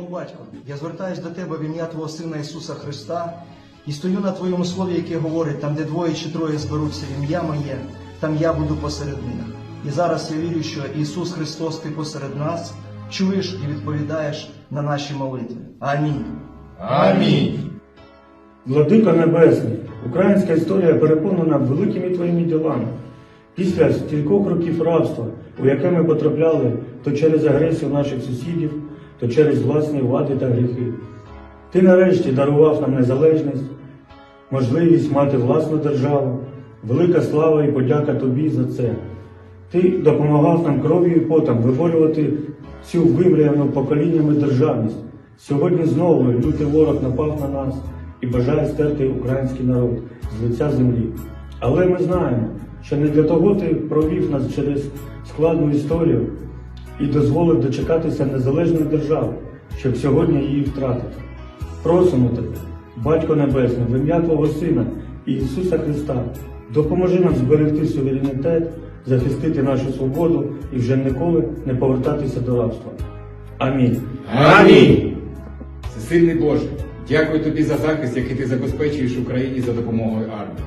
батько, я звертаюсь до тебе в ім'я Твого Сина Ісуса Христа і стою на Твоєму слові, яке говорить, там, де двоє чи троє зберуться ім'я моє, там я буду посеред них. І зараз я вірю, що Ісус Христос, Ти посеред нас, чуєш і відповідаєш на наші молитви. Амінь. Амінь. Владико Небесний, українська історія переповнена великими твоїми ділами. Після стількох років рабства, у яке ми потрапляли то через агресію наших сусідів, то через власні вади та гріхи. Ти нарешті дарував нам незалежність, можливість мати власну державу, велика слава і подяка тобі за це. Ти допомагав нам кров'ю і потом виборювати цю вимріяну поколіннями державність. Сьогодні знову лютий ворог напав на нас і бажає стерти український народ з лиця землі. Але ми знаємо, що не для того ти провів нас через складну історію і дозволив дочекатися незалежної держави, щоб сьогодні її втратити. Просимо тебе, Батько Небесний, в ім'я Твого Сина і Ісуса Христа, допоможи нам зберегти суверенітет, захистити нашу свободу і вже ніколи не повертатися до рабства. Амінь. Амінь. Всесильний Боже, дякую тобі за захист, який ти забезпечуєш Україні за допомогою армії.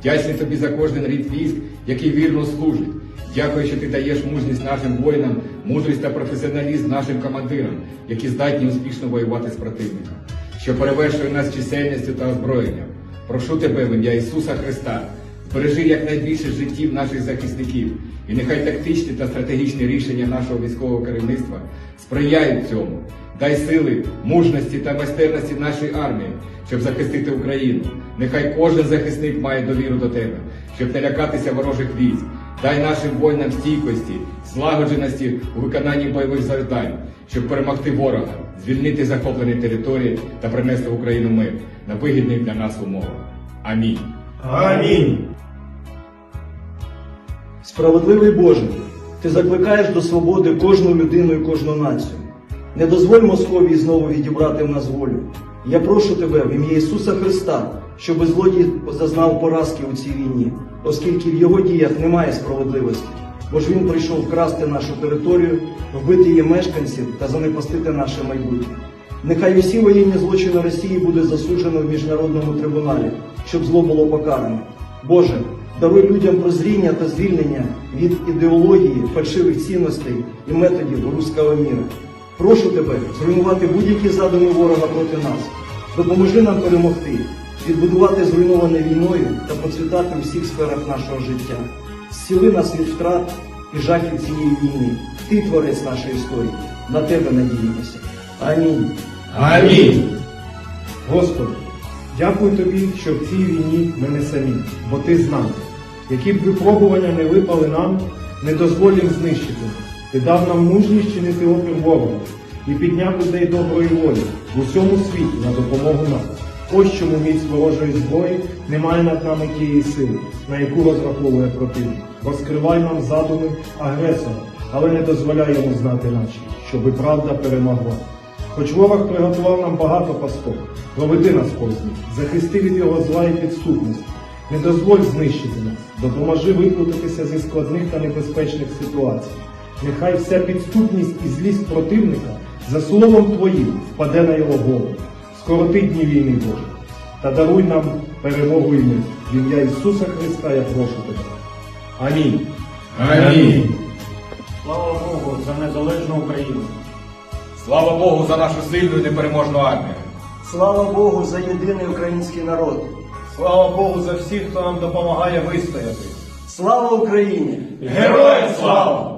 Вдячний тобі за кожен рід військ, який вірно служить. Дякую, що ти даєш мужність нашим воїнам, мудрість та професіоналізм нашим командирам, які здатні успішно воювати з противником, що перевершує нас чисельністю та озброєнням. Прошу тебе в ім'я Ісуса Христа, збережи якнайбільше життів наших захисників, і нехай тактичні та стратегічні рішення нашого військового керівництва сприяють цьому. Дай сили, мужності та майстерності нашій армії, щоб захистити Україну. Нехай кожен захисник має довіру до тебе, щоб не лякатися ворожих військ. Дай нашим воїнам стійкості, злагодженості у виконанні бойових завдань, щоб перемогти ворога, звільнити захоплені території та принести в Україну мир на вигідних для нас умовах. Амінь. Амінь. Справедливий Боже, ти закликаєш до свободи кожну людину і кожну націю. Не дозволь Московії знову відібрати в нас волю. Я прошу тебе в ім'я Ісуса Христа, щоби злодій зазнав поразки у цій війні, оскільки в його діях немає справедливості, бо ж він прийшов вкрасти нашу територію, вбити її мешканців та занепастити наше майбутнє. Нехай усі воєнні злочини Росії буде засуджено в міжнародному трибуналі, щоб зло було покарано. Боже, даруй людям прозріння та звільнення від ідеології, фальшивих цінностей і методів руського міра. Прошу тебе зруйнувати будь-які задуми ворога проти нас. Допоможи нам перемогти, відбудувати зруйноване війною та процвітати у всіх сферах нашого життя. Зціли нас від втрат і жахів цієї війни. Ти творець нашої історії. На тебе надіємося. Амінь. Амінь. Господи, дякую тобі, що в цій війні ми не самі, бо ти з нами. Які б випробування не випали нам, не дозволь їм знищити. Ти дав нам мужність чинити опір ворогу і підняв людей доброї волі в усьому світі на допомогу нам. Ось чому міць ворожої зброї немає над нами тієї сили, на яку розраховує противник. Розкривай нам задуми агресора, але не дозволяй йому знати наші, щоби правда перемогла. Хоч ворог приготував нам багато пасток, проведи нас повз захисти від його зла і підступності. Не дозволь знищити нас, допоможи викрутитися зі складних та небезпечних ситуацій. Нехай вся підступність і злість противника за словом Твоїм впаде на його голову. Скороти дні війни Боже, та даруй нам перемогу і мир. В ім'я Ісуса Христа я прошу тебе. Амінь. Амінь. Слава Богу за незалежну Україну. Слава Богу за нашу сильну і непереможну армію. Слава Богу за єдиний український народ. Слава Богу за всіх, хто нам допомагає вистояти. Слава Україні! Героям слава!